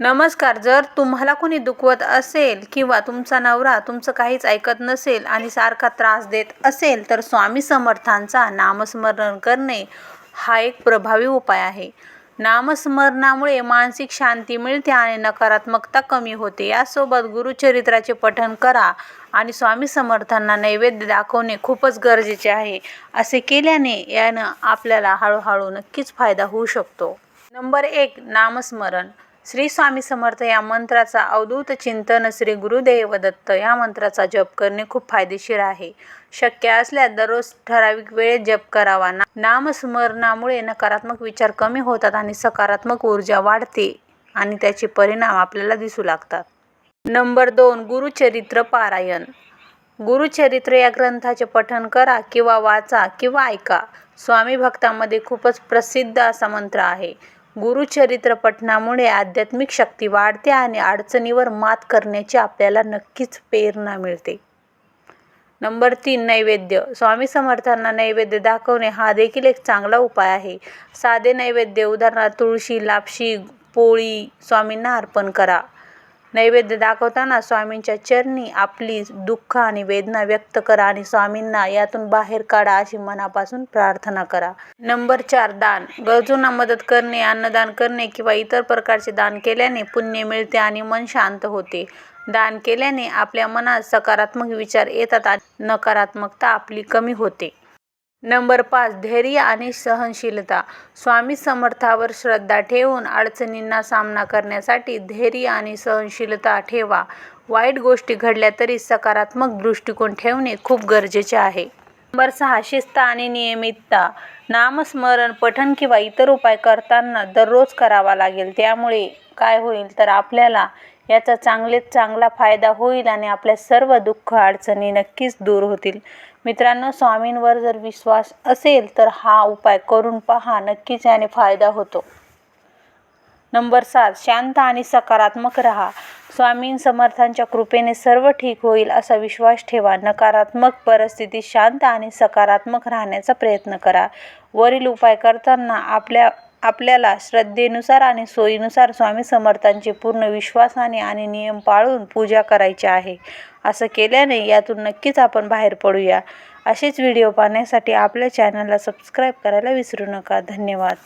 नमस्कार जर तुम्हाला कोणी दुखवत असेल किंवा तुमचा नवरा तुमचं काहीच ऐकत नसेल आणि सारखा त्रास देत असेल तर स्वामी समर्थांचा नामस्मरण करणे हा एक प्रभावी उपाय आहे. नामस्मरणामुळे मानसिक शांती मिळते आणि नकारात्मकता कमी होते. यासोबत गुरुचरित्राचे पठण करा आणि स्वामी समर्थांना नैवेद्य दाखवणे खूपच गरजेचे आहे. असे केल्याने यानं आपल्याला हळूहळू नक्कीच फायदा होऊ शकतो. नंबर एक नामस्मरण. श्री स्वामी समर्थ या मंत्राचा अवधूत चिंतन श्री गुरुदेव दत्त या मंत्राचा जप करणे खूप फायदेशीर आहे. शक्य असल्यास दररोज ठराविक वेळेत जप करावा. ना नामस्मरणामुळे नकारात्मक विचार कमी होतात आणि सकारात्मक ऊर्जा वाढते आणि त्याचे परिणाम आपल्याला दिसू लागतात. नंबर दोन गुरुचरित्र पारायण. गुरुचरित्र या ग्रंथाचे पठन करा किंवा वाचा किंवा ऐका. स्वामी भक्तांमध्ये खूपच प्रसिद्ध असा मंत्र आहे. गुरुचरित्र पठणामुळे आध्यात्मिक शक्ती वाढते आणि अडचणीवर मात करण्याची आपल्याला नक्कीच प्रेरणा मिळते. नंबर तीन नैवेद्य. स्वामी समर्थांना नैवेद्य दाखवणे हा देखील एक चांगला उपाय आहे. साधे नैवेद्य उदाहरणार्थ तुळशी लापशी पोळी स्वामींना अर्पण करा. नैवेद्य दाखवताना स्वामींच्या चरणी आपली दुःख आणि वेदना व्यक्त करा आणि स्वामींना यातून बाहेर काढा अशी मनापासून प्रार्थना करा. नंबर चार दान. गरजूंना मदत करणे अन्नदान करणे किंवा इतर प्रकारचे दान केल्याने पुण्य मिळते आणि मन शांत होते. दान केल्याने आपल्या मनात सकारात्मक विचार येतात आणि नकारात्मकता आपली कमी होते. नंबर पाच धैर्य आणि सहनशीलता. स्वामी समर्थावर श्रद्धा ठेवून अडचणींना सामना करण्यासाठी धैर्य आणि सहनशीलता ठेवा. वाईट गोष्टी घडल्या तरी सकारात्मक दृष्टिकोन ठेवणे खूप गरजेचे आहे. नंबर सहा शिस्त आणि नियमितता. नामस्मरण पठण किंवा इतर उपाय करताना दररोज करावा लागेल. त्यामुळे काय होईल तर आपल्याला याचा चांगलेत चांगला फायदा होईल आणि आपल्या सर्व दुःख अडचणी नक्कीच दूर होतील. मित्रांनो स्वामींवर जर विश्वास असेल तर हा उपाय करून पहा नक्कीच याने फायदा होतो. नंबर सात शांत आणि सकारात्मक राहा. स्वामीं समर्थांच्या कृपेने सर्व ठीक होईल असा विश्वास ठेवा. नकारात्मक परिस्थितीत शांत आणि सकारात्मक राहण्याचा प्रयत्न करा. वरील उपाय करताना आपल्या आपल्याला श्रद्धेनुसार आणि सोयीनुसार स्वामी समर्थांचे पूर्ण विश्वासाने आणि नियम पाळून पूजा करायची आहे. असं केल्याने यातून नक्कीच आपण बाहेर पडूया. असेच व्हिडिओ पाहण्यासाठी आपल्या चॅनलला सबस्क्राईब करायला विसरू नका. धन्यवाद.